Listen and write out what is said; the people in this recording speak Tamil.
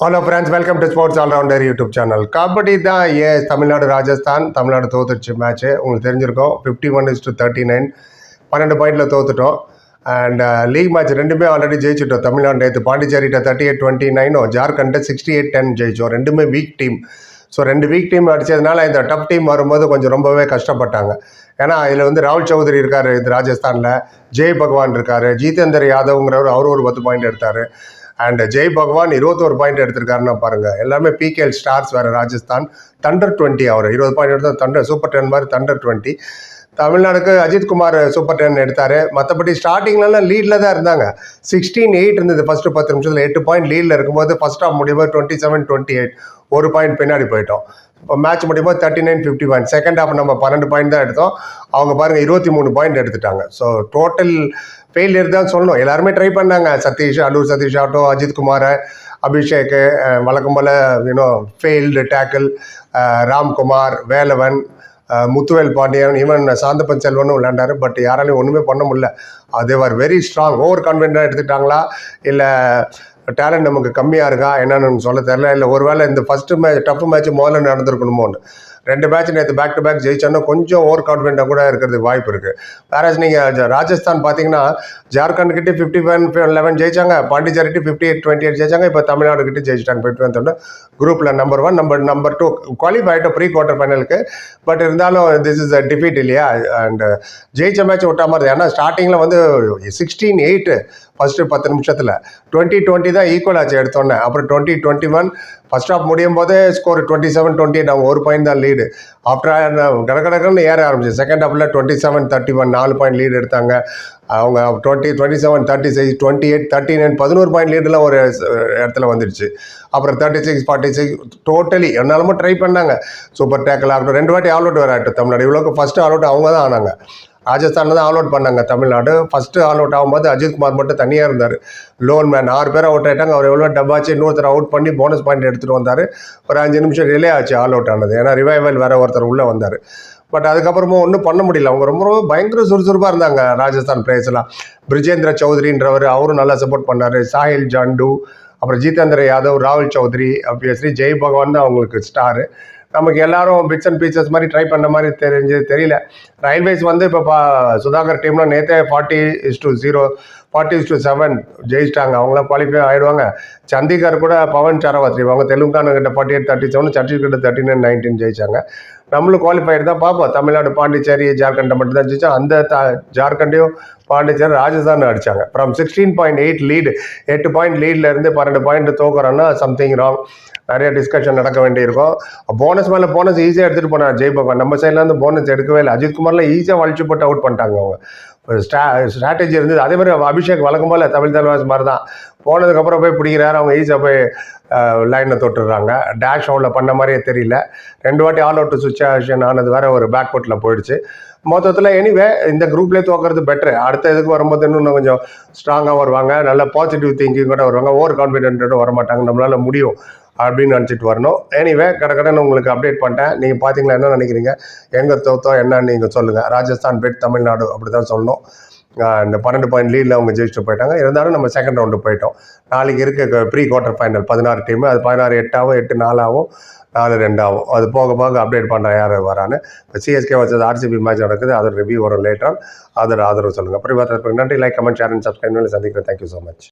Hello friends welcome to sports allrounder YouTube channel kabaddi தான் ஏ தமிழ்நாடு ராஜஸ்தான் தமிழ்நாடு தோத்துருச்சு மேட்ச்சு உங்களுக்கு தெரிஞ்சிருக்கும் fifty one is to thirty nine பன்னெண்டு பாயிண்டில் தோத்துட்டோம் அண்ட் லீக் மேட்ச் ரெண்டுமே ஆல்ரெடி ஜெயிச்சிட்டோம். தமிழ்நாடு நேற்று பாண்டிச்சேரிட்ட தேர்ட்டி எயிட் டுவெண்ட்டி நைனும் ஜார்க்கண்ட்டை சிக்ஸ்டி எயிட் டென் ஜெயிச்சோம். ரெண்டுமே வீக் டீம் ஸோ ரெண்டு வீக் டீம் அடித்ததுனால இந்த டப் டீம் வரும்போது கொஞ்சம் ரொம்பவே கஷ்டப்பட்டாங்க. ஏன்னா இதில் வந்து ராகுல் சௌத்ரி இருக்கார் இந்த ராஜஸ்தானில். ஜெய் பகவான் இருக்கார். ஜிதேந்தர் யாதவ்ங்கிறவர் அவர் ஒரு பத்து பாயிண்ட் எடுத்தார். அண்ட் ஜெய் பகவான் இருபத்தோரு பாயிண்ட் எடுத்திருக்காருன்னா பாருங்க. எல்லாமே பிகேஎல் ஸ்டார்ஸ் வேறு ராஜஸ்தான். தண்டர் டுவெண்ட்டி அவர். இருபது பாயிண்ட் எடுத்தால் தண்டர் சூப்பர் டென் மாதிரி தண்டர் டுவெண்ட்டி தமிழ்நாடுக்கு அஜித் குமார் சூப்பர் டென் எடுத்தார். மற்றபடி ஸ்டார்டிங்லலாம் லீடில் தான் இருந்தாங்க. சிக்ஸ்டீன் எயிட் இருந்தது ஃபஸ்ட்டு பத்து நிமிஷத்தில். எட்டு பாயிண்ட் லீடில் இருக்கும்போது ஃபஸ்ட் ஆஃப் முடியும்போது டுவெண்ட்டி செவன் டுவெண்ட்டி எயிட் ஒரு பாயிண்ட் பின்னாடி போயிட்டோம். இப்போ மேட்ச் முடியும்போது thirty nine fifty point second half நம்ம பன்னெண்டு பாயிண்ட் தான் எடுத்தோம். அவங்க பாருங்கள் இருபத்தி மூணு பாயிண்ட் எடுத்துட்டாங்க. ஸோ டோட்டல் ஃபெயிலியர் தான் சொல்லணும். எல்லாருமே ட்ரை பண்ணாங்க. சதீஷ் அல்லூர் சதீஷ் ஆகட்டும் அஜித் குமார் அபிஷேக் வழக்கம் போல் you know failed tackle Ramkumar Velavan Muthuvel Pandian even Santhappan செல்வனும் விளையாண்டாரு. பட் யாராலையும் ஒன்றுமே பண்ண முடியல. அது ஆர் வெரி ஸ்ட்ராங் ஓவர் கான்ஃபிடென்ட்டாக எடுத்துட்டாங்களா இல்லை டேலண்ட் நமக்கு கம்மியாக இருக்கா? என்னன்னு சொல்ல தெரில இல்லை ஒருவேளை இந்த ஃபஸ்ட்டு மேட்ச் டஃப் மேட்ச் முதல்ல நடந்திருக்கணுமோன்னு. ரெண்டு மேட்ச் நேற்று பேக் டு பேக் ஜெயிச்சோன்னா கொஞ்சம் ஓவர் கான்ஃபிடென்ட்டாக கூட இருக்கிறதுக்கு வாய்ப்பு இருக்குது வேறாஸ் நீங்கள் ராஜஸ்தான் பார்த்தீங்கன்னா ஜார்க்கண்ட் கிட்டே ஃபிஃப்டி ஒன் லெவன் ஜெயிச்சாங்க. பாண்டிச்சேரிட்டு ஃபிஃப்டி எயிட் டுவெண்ட்டி எயிட் ஜெயிச்சாங்க. இப்போ தமிழ்நாடு கிட்டே ஜெயிச்சிட்டாங்க. ஃபிஃப்டி ஒன் குரூப்பில் number one number number two qualify ஆகிட்டோம் ப்ரீ குவார்ட்டர் ஃபைனலுக்கு பட் இருந்தாலும் திஸ் இஸ் அ டிஃபீட் இல்லையா? அண்ட் ஜெயிச்ச மேட்ச் விட்டா மாதிரி. ஏன்னா ஸ்டார்டிங்கில் வந்து சிக்ஸ்டீன் எயிட்டு ஃபஸ்ட்டு பத்து நிமிஷத்தில். டுவெண்ட்டி டுவெண்ட்டி தான் ஈக்குவல் ஆச்சு எடுத்தோன்னே. அப்புறம் twenty twenty one first half முடியும் போதே score twenty seven twenty eight அவங்க ஒரு பாயிண்ட் தான் லீடு ஆஃப்டர் கடகடகன்னு ஏற ஆரம்பிச்சு. செகண்ட் ஹாஃபில் டுவெண்ட்டி செவன் தேர்ட்டி ஒன் நாலு பாயிண்ட் லீடு எடுத்தாங்க. அவங்க twenty twenty seven thirty six twenty eight thirty nine பதினோரு பாயிண்ட் லீடெலாம் ஒரு இடத்துல வந்துடுச்சு அப்புறம் thirty six forty six totally என்னாலுமே ட்ரை பண்ணாங்க. சூப்பர் டேக்கில் ஆகட்டும் ரெண்டு வாட்டி ஆல் அவுட் வர ஆகட்டும் தமிழ்நாடு இவ்வளோக்கு ஃபஸ்ட்டு ஆல் அவுட் அவங்க தான் ஆனாங்க. ராஜஸ்தானில் தான் ஆல் அவுட் பண்ணாங்க தமிழ்நாடு. ஃபஸ்ட்டு ஆல் அவுட் ஆகும்போது அஜித் குமார் மட்டும் தனியாக இருந்தார். லோன் மேன் ஆறு பேர் அவுட் ஆகிட்டாங்க அவர் எவ்வளோ டப்பாச்சு இன்னொருத்தர் அவுட் பண்ணி போனஸ் பாயிண்ட் எடுத்துகிட்டு வந்தார். ஒரு அஞ்சு நிமிஷம் ரிலே ஆச்சு ஆல் அவுட் ஆனது. ஏன்னா ரிவைவல் வேறு ஒருத்தர் உள்ளே வந்தார். பட் அதுக்கப்புறமும் ஒன்றும் பண்ண முடியல. அவங்க ரொம்ப ரொம்ப பயங்கர சுறுசுறுப்பாக இருந்தாங்க ராஜஸ்தான் பிளேயர்ஸ்லாம் பிரிஜேந்திர சௌத்ரின்றவர் அவரும் நல்லா சப்போர்ட் பண்ணார். சாஹில் ஜாண்டு அப்புறம் ஜீதேந்திர யாதவ் ராகுல் சௌத்ரி ஸ்ரீ ஜெய் பகவான் தான் அவங்களுக்கு ஸ்டாரு நமக்கு எல்லாரும் பிட்ஸ் அண்ட் பீச்சஸ் மாதிரி ட்ரை பண்ண மாதிரி தெரிஞ்சு தெரியல. ரயில்வேஸ் வந்து இப்போ பா சுதாகர் டீம்லாம் நேற்றே forty is to zero forty is to seven ஜெயிச்சிட்டாங்க. அவங்களாம் குவாலிஃபை ஆகிடுவாங்க சண்டிகர் கூட பவன் சரவாத்ரி அவங்க தெலுங்கானா கிட்ட forty eight thirty seven Chhattisgarh thirty nine nineteen ஜெயிச்சாங்க. நம்மளும் குவாலிஃபைடு தான் பார்ப்போம். தமிழ்நாடு பாண்டிச்சேரி ஜார்க்கண்டை மட்டும் தான் ஜெயிச்சோம் அந்த த ஜார்க்கண்டையும் பாண்டிச்சேரி ராஜஸ்தான் அடிச்சாங்க. From sixteen point eight lead எட்டு பாயிண்ட் லீட்ல இருந்து பன்னெண்டு பாயிண்ட் தோக்குறோன்னா சம்திங் ராங் நிறைய டிஸ்கஷன் நடக்க வேண்டியிருக்கும். போனஸ் மேலே போனஸ் ஈஸியாக எடுத்துகிட்டு போனாங்க ஜெய்பகவான் நம்ம சைடில் போனஸ் எடுக்கவே இல்லை. அஜித் குமார்லாம் ஈஸியாக வலிச்சு போட்டு அவுட் பண்ணிட்டாங்க அவங்க. ஸ்ட்ரா ஸ்ட்ராட்டஜி இருந்தது. அதே மாதிரி அபிஷேக் வழக்கம் போல் தமிழ் தலைவாஸ் மாதிரி தான் போனதுக்கப்புறம் போய் பிடிக்கிறாரு. அவங்க ஈஸியாக போய் லைனை தொட்டுடுறாங்க. டேஷ் அவுட்டில் பண்ண மாதிரியே தெரியல. ரெண்டு வாட்டி ஆல் அவுட் சுச்சுவேஷன் ஆனது வேற ஒரு பேக் போட்டில் போயிடுச்சு. மொத்தத்தில் எனிவே இந்த குரூப்லேயே தோக்கிறது பெட்ரு அடுத்த இதுக்கு வரும்போது இன்னும் கொஞ்சம் ஸ்ட்ராங்காக வருவாங்க. நல்ல பாசிட்டிவ் திங்கிங் கூட வருவாங்க. ஓவர் கான்ஃபிடென்ட்டோட வர மாட்டாங்க நம்மளால முடியும். அப்படின்னு நினச்சிட்டு வரணும். எனிவே கடற்கடன்னு உங்களுக்கு அப்டேட் பண்ணிட்டேன். நீங்கள் பார்த்தீங்களா என்ன நினைக்கிறீங்க? எங்கே தோத்தோம் என்னன்னு நீங்கள் சொல்லுங்கள் ராஜஸ்தான் பெட் தமிழ்நாடு அப்படி தான் சொல்லணும் இந்த பன்னெண்டு பாயிண்ட் லீடில் அவங்க ஜெயிச்சுட்டு போயிட்டாங்க. இருந்தாலும் நம்ம செகண்ட் ரவுண்டு போயிட்டோம். நாளைக்கு இருக்க ப்ரீ குவார்ட்டர் ஃபைனல் பதினாறு டீம் அது பதினாறு எட்டாவும் எட்டு நாலாகவும் நாலு ரெண்டாகும் அது போக போக அப்டேட் பண்ணுறேன் யார் வரான்னு. இப்போ சிஎஸ்கே வச்சது ஆர்சிபி மேட்ச் நடக்குது. அதோட ரிவ்யூ வரும் லேட்டர் அதோட ஆதரவு சொல்லுங்கள் அப்புறம் நன்றி. Like comment share and subscribe சந்திக்கிறேன். Thank you so much